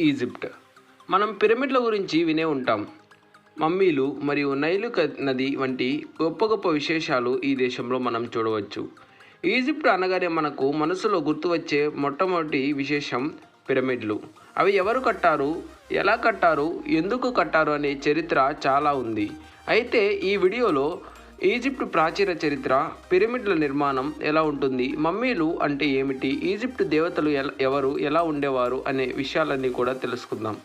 Egypt. మనం పిరమిడ్ల గురించి వినే ఉంటాం. మమ్మీలు మరియు నైలు నది వంటి గొప్ప గొప్ప విశేషాలు ఈ దేశంలో మనం చూడవచ్చు. ఈజిప్ట్ అనగానే మనకు మనసులో గుర్తు వచ్చే మొట్టమొదటి విశేషం పిరమిడ్లు. అవి ఎవరు కట్టారు? ఎలా కట్టారు? ఎందుకు కట్టారు? అనే చరిత్ర చాలా ఉంది. అయితే ఈ వీడియోలో ఈజిప్ట్ ప్రాచీన చరిత్ర పిరమిడ్ల నిర్మాణం ఎలా ఉంటుంది మమ్మీలు అంటే ఏమిటి ఈజిప్ట్ దేవతలు ఎవరు ఎలా ఉండేవారు అనే విషయాలన్నీ కూడా తెలుసుకుందాం.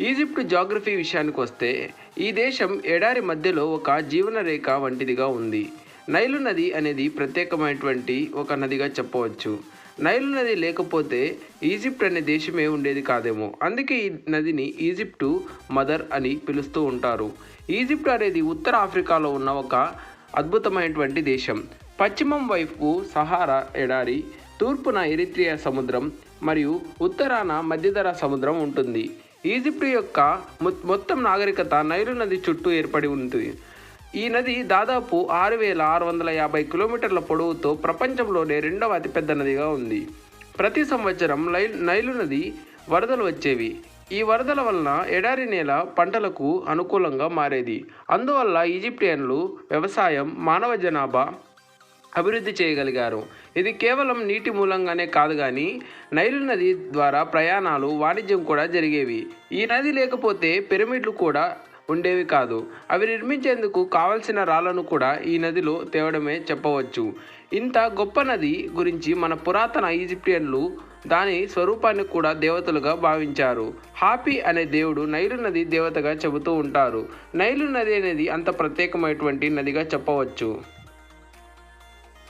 ఈజిప్ట్ జాగ్రఫీ విషయానికి వస్తే ఈ దేశం ఎడారి మధ్యలో ఒక జీవనరేఖ వంటిదిగా ఉంది. నైలు నది అనేది ప్రత్యేకమైనటువంటి ఒక నదిగా చెప్పవచ్చు. నైలు నది లేకపోతే ఈజిప్ట్ అనే దేశమే ఉండేది కాదేమో. అందుకే ఈ నదిని ఈజిప్టు మదర్ అని పిలుస్తూ ఉంటారు. ఈజిప్ట్ అనేది ఉత్తర ఆఫ్రికాలో ఉన్న ఒక అద్భుతమైనటువంటి దేశం. పశ్చిమం వైపు సహారా ఎడారి తూర్పున ఎరిత్రియా సముద్రం మరియు ఉత్తరాన మధ్యధరా సముద్రం ఉంటుంది. ఈజిప్ట్ యొక్క మొ- మొత్తం నాగరికత నైలు నది చుట్టూ ఏర్పడి ఉంటుంది ఈ నది దాదాపు ఆరు వేల ఆరు వందల యాభై కిలోమీటర్ల పొడవుతో ప్రపంచంలోనే రెండవ అతిపెద్ద నదిగా ఉంది. ప్రతి సంవత్సరం లై నైలు నది వరదలు వచ్చేవి. ఈ వరదల వలన ఎడారి నేల పంటలకు అనుకూలంగా మారేది. అందువల్ల ఈజిప్టియన్లు వ్యవసాయం మానవ జనాభా అభివృద్ధి చేయగలిగారు. ఇది కేవలం నీటి మూలంగానే కాదు కానీ నైలు నది ద్వారా ప్రయాణాలు వాణిజ్యం కూడా జరిగేవి. ఈ నది లేకపోతే పిరమిడ్లు కూడా ఉండేవి కాదు. అవి నిర్మించేందుకు కావలసిన రాళ్ళను కూడా ఈ నదిలో తేవడమే చెప్పవచ్చు. ఇంత గొప్ప నది గురించి మన పురాతన ఈజిప్టియన్లు దాని స్వరూపాన్ని కూడా దేవతలుగా భావించారు. హాపీ అనే దేవుడు నైలు నది దేవతగా చెబుతూ ఉంటారు. నైలు నది అనేది అంత ప్రత్యేకమైనటువంటి నదిగా చెప్పవచ్చు.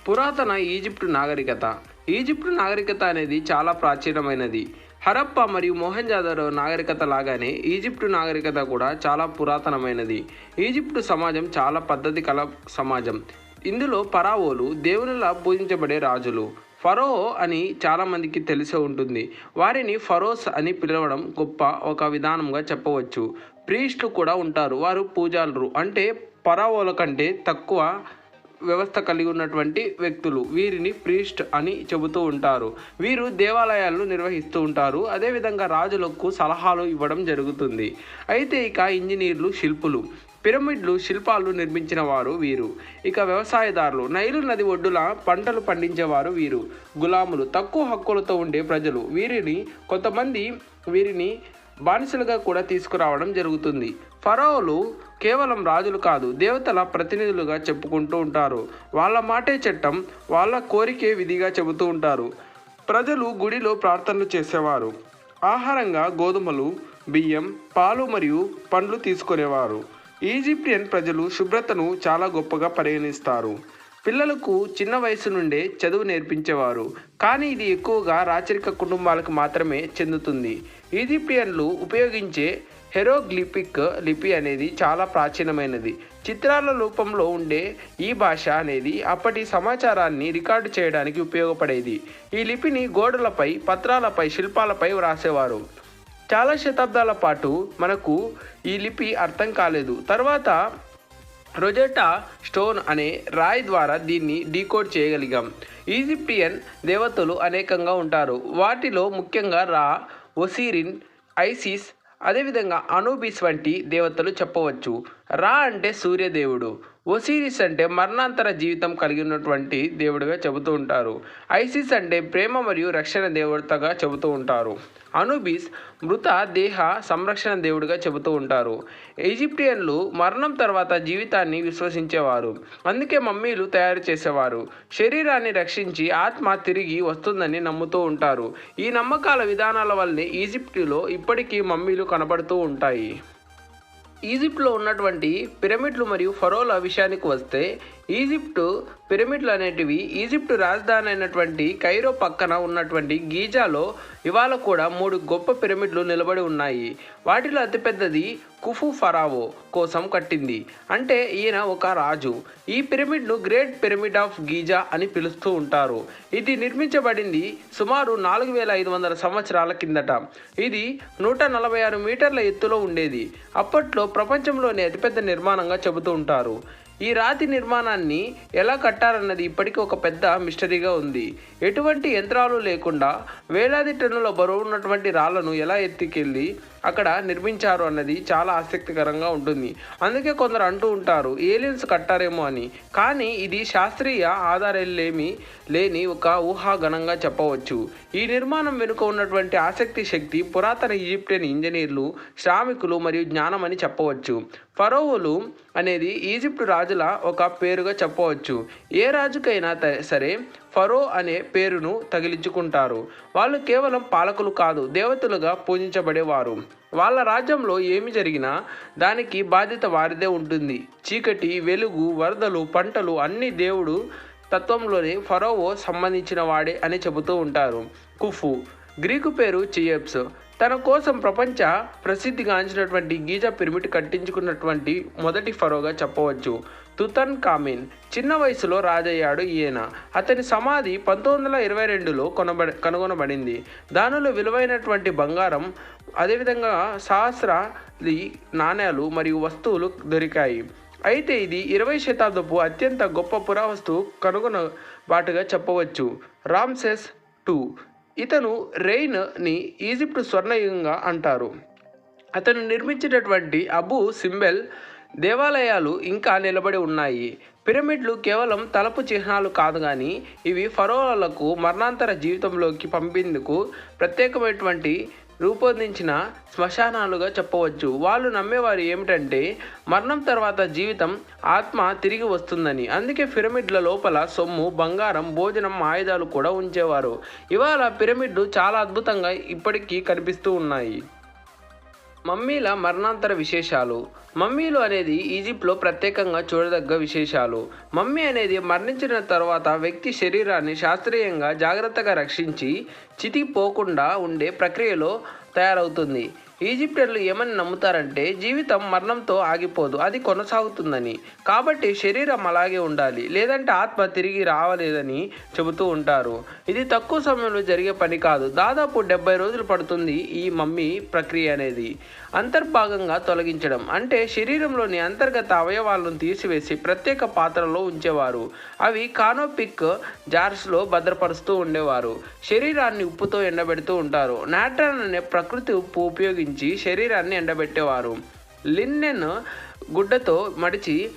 పురాతన ఈజిప్టు నాగరికత. ఈజిప్టు నాగరికత అనేది చాలా ప్రాచీనమైనది. హరప్ప మరియు మొహంజాదరో నాగరికత లాగానే ఈజిప్టు నాగరికత కూడా చాలా పురాతనమైనది. ఈజిప్టు సమాజం చాలా పద్ధతి కల సమాజం. ఇందులో పరావోలు దేవునిలా పూజించబడే రాజులు. ఫరో అని చాలామందికి తెలిసే ఉంటుంది. వారిని ఫరోస్ అని పిలవడం గొప్ప ఒక విధానంగా చెప్పవచ్చు. ప్రీస్టులు కూడా ఉంటారు. వారు పూజారులు. అంటే పరావోల కంటే తక్కువ వ్యవస్థ కలిగి ఉన్నటువంటి వ్యక్తులు. వీరిని ప్రీస్ట్ అని చెబుతూ ఉంటారు. వీరు దేవాలయాలను నిర్వహిస్తూ ఉంటారు. అదేవిధంగా రాజులకు సలహాలు ఇవ్వడం జరుగుతుంది. అయితే ఇక ఇంజనీర్లు శిల్పులు పిరమిడ్లు శిల్పాలు నిర్మించిన వారు వీరు. ఇక వ్యవసాయదారులు నైలు నది ఒడ్డుల పంటలు పండించేవారు వీరు. గులాములు తక్కువ హక్కులతో ఉండే ప్రజలు. వీరిని కొంతమంది వీరిని బానిసలుగా కూడా తీసుకురావడం జరుగుతుంది. ఫరోలు కేవలం రాజులు కాదు దేవతల ప్రతినిధులుగా చెప్పుకుంటూ ఉంటారు. వాళ్ళ మాటే చట్టం వాళ్ళ కోరికే విధిగా చెబుతూ ఉంటారు. ప్రజలు గుడిలో ప్రార్థనలు చేసేవారు. ఆహారంగా గోధుమలు బియ్యం పాలు మరియు పండ్లు తీసుకునేవారు. ఈజిప్టియన్ ప్రజలు శుభ్రతను చాలా గొప్పగా పరిగణిస్తారు. పిల్లలకు చిన్న వయసు నుండే చదువు నేర్పించేవారు. కానీ ఇది ఎక్కువగా రాచరిక కుటుంబాలకు మాత్రమే చెందుతుంది. ఈజిప్టియన్లు ఉపయోగించే హెరోగ్లిపిక్ లిపి అనేది చాలా ప్రాచీనమైనది. చిత్రాల రూపంలో ఉండే ఈ భాష అనేది అప్పటి సమాచారాన్ని రికార్డు చేయడానికి ఉపయోగపడేది. ఈ లిపిని గోడలపై పత్రాలపై శిల్పాలపై వ్రాసేవారు. చాలా శతాబ్దాల పాటు మనకు ఈ లిపి అర్థం కాలేదు. తర్వాత రొజెటా స్టోన్ అనే రాయి ద్వారా దీన్ని డీకోడ్ చేయగలిగాం. ఈజిప్టియన్ దేవతలు అనేకంగా ఉంటారు. వాటిలో ముఖ్యంగా రా ఒసిరిన్ ఐసిస్ అదేవిధంగా అనూబిస్ వంటి దేవతలు చెప్పవచ్చు. రా అంటే సూర్యదేవుడు. ఒసిరిస్ అంటే మరణాంతర జీవితం కలిగి ఉన్నటువంటి దేవుడిగా చెబుతూ ఉంటారు. ఐసిస్ అంటే ప్రేమ మరియు రక్షణ దేవతగా చెబుతూ ఉంటారు. అనుబిస్ మృత దేహ సంరక్షణ దేవుడిగా చెబుతూ ఉంటారు. ఈజిప్టియన్లు మరణం తర్వాత జీవితాన్ని విశ్వసించేవారు. అందుకే మమ్మీలు తయారు చేసేవారు. శరీరాన్ని రక్షించి ఆత్మ తిరిగి వస్తుందని నమ్ముతూ ఉంటారు. ఈ నమ్మకాల విధానాల వల్లే ఈజిప్టులో ఇప్పటికీ మమ్మీలు కనబడుతూ ఉంటాయి. ఈజిప్ట్లో ఉన్నటువంటి పిరమిడ్లు మరియు ఫరోల విషయానికి వస్తే ఈజిప్టు పిరమిడ్లు అనేటివి ఈజిప్టు రాజధాని అయినటువంటి కైరో పక్కన ఉన్నటువంటి గీజాలో ఇవాళ కూడా మూడు గొప్ప పిరమిడ్లు నిలబడి ఉన్నాయి. వాటిలో అతిపెద్దది కుఫు ఫరావో కోసం కట్టింది. అంటే ఈయన ఒక రాజు. ఈ పిరమిడ్ను గ్రేట్ పిరమిడ్ ఆఫ్ గీజా అని పిలుస్తూ ఉంటారు. ఇది నిర్మించబడింది సుమారు నాలుగు వేల ఐదు వందల సంవత్సరాల కిందట. ఇది నూట నలభై ఆరు మీటర్ల ఎత్తులో ఉండేది. అప్పట్లో ప్రపంచంలోనే అతిపెద్ద నిర్మాణంగా చెబుతూ ఉంటారు. ఈ రాతి నిర్మాణాన్ని ఎలా కట్టారన్నది ఇప్పటికీ ఒక పెద్ద మిస్టరీగా ఉంది. ఎటువంటి యంత్రాలు లేకుండా వేలాది టన్నుల బరువు ఉన్నటువంటి రాళ్ళను ఎలా ఎత్తుకెళ్ళి అక్కడ నిర్మించారు అన్నది చాలా ఆసక్తికరంగా ఉంటుంది. అందుకే కొందరు అంటూ ఉంటారు ఏలియన్స్ కట్టారేమో అని. కానీ ఇది శాస్త్రీయ ఆధారాలేమి లేని ఒక ఊహాగణంగా చెప్పవచ్చు. ఈ నిర్మాణం వెనుక ఉన్నటువంటి ఆసక్తి శక్తి పురాతన ఈజిప్టియన్ ఇంజనీర్లు శ్రామికులు మరియు జ్ఞానం అని చెప్పవచ్చు. ఫరోవులు అనేది ఈజిప్టు రాజుల ఒక పేరుగా చెప్పవచ్చు. ఏ రాజుకైనా త- సరే ఫరో అనే పేరును తగిలించుకుంటారు. వాళ్ళు కేవలం పాలకులు కాదు దేవతలుగా పూజించబడేవారు. వాళ్ళ రాజ్యంలో ఏమి జరిగినా దానికి బాధ్యత వారిదే ఉంటుంది. చీకటి వెలుగు వరదలు పంటలు అన్ని దేవుడు తత్వంలోని ఫరోవో సంబంధించిన వాడే అని చెబుతూ ఉంటారు. కుఫు గ్రీకు పేరు చియప్స్. తన కోసం ప్రపంచ ప్రసిద్ధిగాంచినటువంటి గీజా పిరమిడ్ కట్టించుకున్నటువంటి మొదటి ఫరోగా చెప్పవచ్చు. తుతన్ కామిన్ చిన్న వయసులో రాజయ్యాడు ఈయన. అతని సమాధి పంతొమ్మిది వందల ఇరవై రెండులో కొనబడి కనుగొనబడింది. దానిలో విలువైనటువంటి బంగారం అదేవిధంగా సహస్రాది నాణేలు మరియు వస్తువులు దొరికాయి. అయితే ఇది ఇరవై శతాబ్దపు అత్యంత గొప్ప పురావస్తు కనుగొనబాటుగా చెప్పవచ్చు. Ramses two. ఇతను రెయిన్ని ఈజిప్ట్ స్వర్ణయుగంగా అంటారు. అతను నిర్మించినటువంటి అబు సింబెల్ దేవాలయాలు ఇంకా నిలబడి ఉన్నాయి. పిరమిడ్లు కేవలం తలపు చిహ్నాలు కాదు కానీ ఇవి ఫరోలకు మరణాంతర జీవితంలోకి పంపేందుకు ప్రత్యేకమైనటువంటి రూపొందించిన శ్మశానాలుగా చెప్పవచ్చు. వాళ్ళు నమ్మేవారు ఏమిటంటే మరణం తర్వాత జీవితం ఆత్మ తిరిగి వస్తుందని. అందుకే పిరమిడ్ల లోపల సొమ్ము బంగారం భోజనం ఆయుధాలు కూడా ఉంచేవారు. ఇవాళ పిరమిడ్లు చాలా అద్భుతంగా ఇప్పటికీ కనిపిస్తూ ఉన్నాయి. మమ్మీల మరణాంతర విశేషాలు. మమ్మీలు అనేది ఈజిప్ట్లో ప్రత్యేకంగా చూడదగ్గ విశేషాలు. మమ్మీ అనేది మరణించిన తర్వాత వ్యక్తి శరీరాన్ని శాస్త్రీయంగా జాగ్రత్తగా రక్షించి చితికిపోకుండా ఉండే ప్రక్రియలో తయారవుతుంది. ఈజిప్షియన్లు ఏమని నమ్ముతారంటే జీవితం మరణంతో ఆగిపోదు అది కొనసాగుతుందని. కాబట్టి శరీరం అలాగే ఉండాలి లేదంటే ఆత్మ తిరిగి రావలేదని చెబుతూ ఉంటారు. ఇది తక్కువ సమయంలో జరిగే పని కాదు దాదాపు డెబ్బై రోజులు పడుతుంది ఈ మమ్మీ ప్రక్రియ అనేది. అంతర్భాగంగా తొలగించడం అంటే శరీరంలోని అంతర్గత అవయవాలను తీసివేసి ప్రత్యేక పాత్రలో ఉంచేవారు. అవి కానోపిక్ జార్స్లో భద్రపరుస్తూ ఉండేవారు. శరీరాన్ని ఉప్పుతో ఎండబెడుతూ ఉంటారు. నాట్రాన్ అనే ప్రకృతి ఉప్పు ఉపయోగించి శరీరాన్ని ఎండబెట్టేవారు. లిన్నెన్ గుడ్డతో మడిచి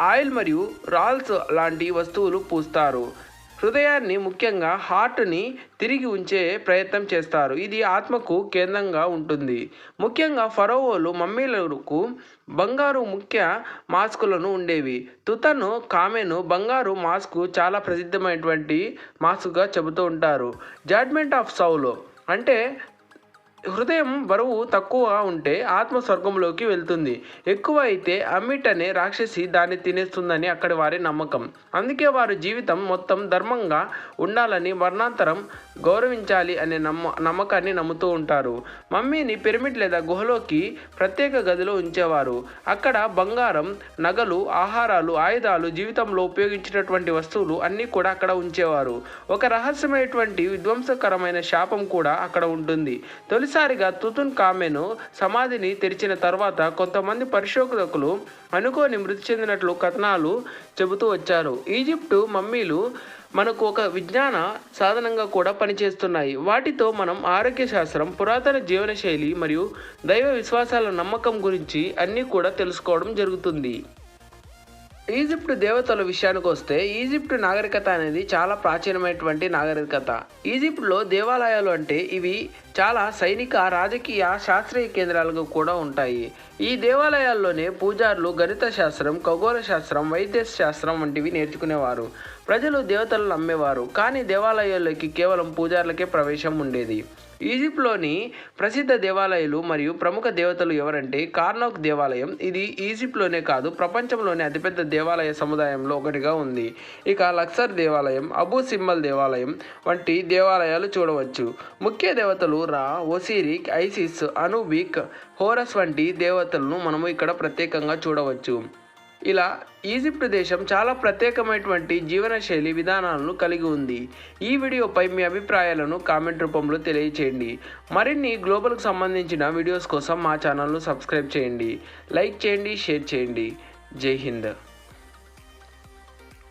ఆయిల్ మరియు రాల్స్ లాంటి వస్తువులు పూస్తారు. హృదయాన్ని ముఖ్యంగా హార్ట్ని తిరిగి ఉంచే ప్రయత్నం చేస్తారు. ఇది ఆత్మకు కేంద్రంగా ఉంటుంది. ముఖ్యంగా ఫరోవోలు మమ్మీలకు బంగారు ముఖ్య మాస్కులను ఉండేవి. తుతను కామెను బంగారు మాస్కు చాలా ప్రసిద్ధమైనటువంటి మాస్కుగా చెబుతూ ఉంటారు. జడ్మెంట్ ఆఫ్ సౌలో అంటే హృదయం బరువు తక్కువ ఉంటే ఆత్మ స్వర్గంలోకి వెళ్తుంది. ఎక్కువ అయితే అమ్మిట్ అనే రాక్షసి దాన్ని తినేస్తుందని అక్కడి వారి నమ్మకం. అందుకే వారు జీవితం మొత్తం ధర్మంగా ఉండాలని మరణాంతరం గౌరవించాలి అనే నమ్మ నమ్మకాన్ని నమ్ముతూ ఉంటారు. మమ్మీని పిరమిడ్ లేదా గుహలోకి ప్రత్యేక గదిలో ఉంచేవారు. అక్కడ బంగారం నగలు ఆహారాలు ఆయుధాలు జీవితంలో ఉపయోగించినటువంటి వస్తువులు అన్నీ కూడా అక్కడ ఉంచేవారు. ఒక రహస్యమైనటువంటి విధ్వంసకరమైన శాపం కూడా అక్కడ ఉంటుంది. తొలి తొలిసారిగా తుతున్ కామెను సమాధిని తెరిచిన తర్వాత కొంతమంది పరిశోధకులు అనుకోని మృతి చెందినట్లు కథనాలు చెబుతూ వచ్చారు. ఈజిప్టు మమ్మీలు మనకు ఒక విజ్ఞాన సాధనంగా కూడా పనిచేస్తున్నాయి. వాటితో మనం ఆరోగ్య శాస్త్రం పురాతన జీవనశైలి మరియు దైవ విశ్వాసాల నమ్మకం గురించి అన్నీ కూడా తెలుసుకోవడం జరుగుతుంది. ఈజిప్ట్ దేవతల విషయానికి వస్తే ఈజిప్ట్ నాగరికత అనేది చాలా ప్రాచీనమైనటువంటి నాగరికత. ఈజిప్ట్లో దేవాలయాలు అంటే ఇవి చాలా సైనిక రాజకీయ శాస్త్రీయ కేంద్రాలుగా కూడా ఉంటాయి. ఈ దేవాలయాల్లోనే పూజారులు గణిత శాస్త్రం ఖగోళ శాస్త్రం వైద్య శాస్త్రం వంటివి నేర్చుకునేవారు. ప్రజలు దేవతలను నమ్మేవారు. కానీ దేవాలయాల్లోకి కేవలం పూజారులకే ప్రవేశం ఉండేది. ఈజిప్ట్లోని ప్రసిద్ధ దేవాలయాలు మరియు ప్రముఖ దేవతలు ఎవరంటే కార్నోక్ దేవాలయం. ఇది ఈజిప్ట్లోనే కాదు ప్రపంచంలోనే అతిపెద్ద దేవాలయ సముదాయంలో ఒకటిగా ఉంది. ఇక లక్సర్ దేవాలయం అబూ సింబల్ దేవాలయం వంటి దేవాలయాలు చూడవచ్చు. ముఖ్య దేవతలు రా ఒసిరిక్ ఐసిస్ అనుబిక్ హోరస్ వంటి దేవతలను మనము ఇక్కడ ప్రత్యేకంగా చూడవచ్చు. ఇలా ఈజిప్ట్ దేశం చాలా ప్రత్యేకమైనటువంటి జీవనశైలి విధానాలను కలిగి ఉంది. ఈ వీడియోపై మీ అభిప్రాయాలను కామెంట్ రూపంలో తెలియచేయండి. మరిన్ని గ్లోబల్కు సంబంధించిన వీడియోస్ కోసం మా ఛానల్ను సబ్స్క్రైబ్ చేయండి. లైక్ చేయండి షేర్ చేయండి. జై హింద్.